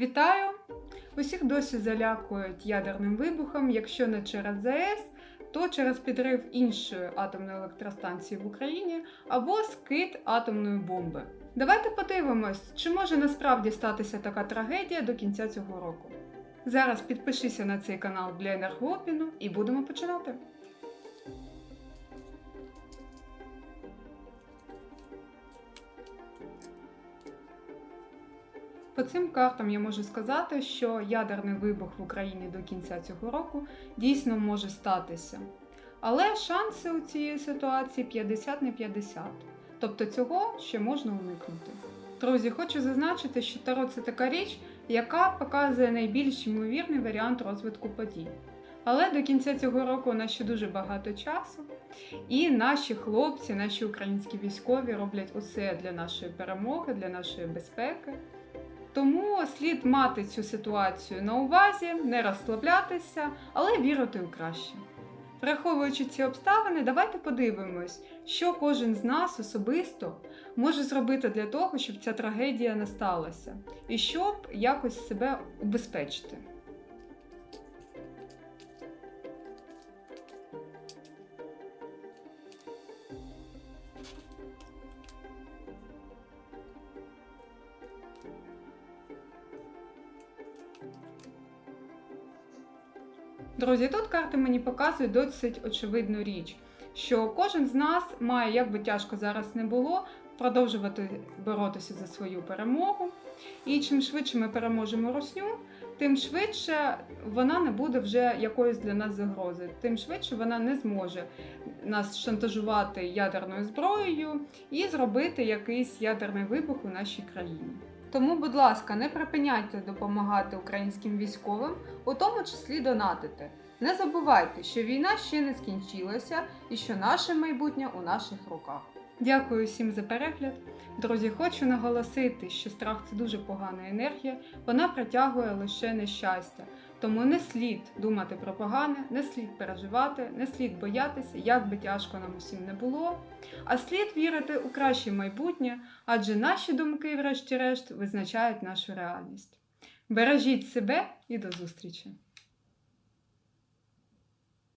Вітаю! Усіх досі залякують ядерним вибухом, якщо не через ЗАЕС, то через підрив іншої атомної електростанції в Україні або скид атомної бомби. Давайте подивимось, чи може насправді статися така трагедія до кінця цього року. Зараз підпишися на цей канал для енергообміну і будемо починати. По цим картам я можу сказати, що ядерний вибух в Україні до кінця цього року дійсно може статися. Але шанси у цієї ситуації 50 на 50. Тобто цього ще можна уникнути. Друзі, хочу зазначити, що Таро це така річ, яка показує найбільш ймовірний варіант розвитку подій. Але до кінця цього року у нас ще дуже багато часу, і наші хлопці, наші українські військові роблять усе для нашої перемоги, для нашої безпеки. Тому слід мати цю ситуацію на увазі, не розслаблятися, але вірити у краще. Враховуючи ці обставини, давайте подивимось, що кожен з нас особисто може зробити для того, щоб ця трагедія не сталася, і щоб якось себе убезпечити. Друзі, тут карти мені показують досить очевидну річ, що кожен з нас має, як би тяжко зараз не було, продовжувати боротися за свою перемогу. І чим швидше ми переможемо русню, тим швидше вона не буде вже якоюсь для нас загрозою, тим швидше вона не зможе нас шантажувати ядерною зброєю і зробити якийсь ядерний вибух у нашій країні. Тому, будь ласка, не припиняйте допомагати українським військовим, у тому числі донатити. Не забувайте, що війна ще не скінчилася і що наше майбутнє у наших руках. Дякую всім за перегляд. Друзі, хочу наголосити, що страх це дуже погана енергія, вона притягує лише нещастя. Тому не слід думати про погане, не слід переживати, не слід боятися, як би тяжко нам усім не було, а слід вірити у краще майбутнє, адже наші думки, врешті-решт, визначають нашу реальність. Бережіть себе і до зустрічі!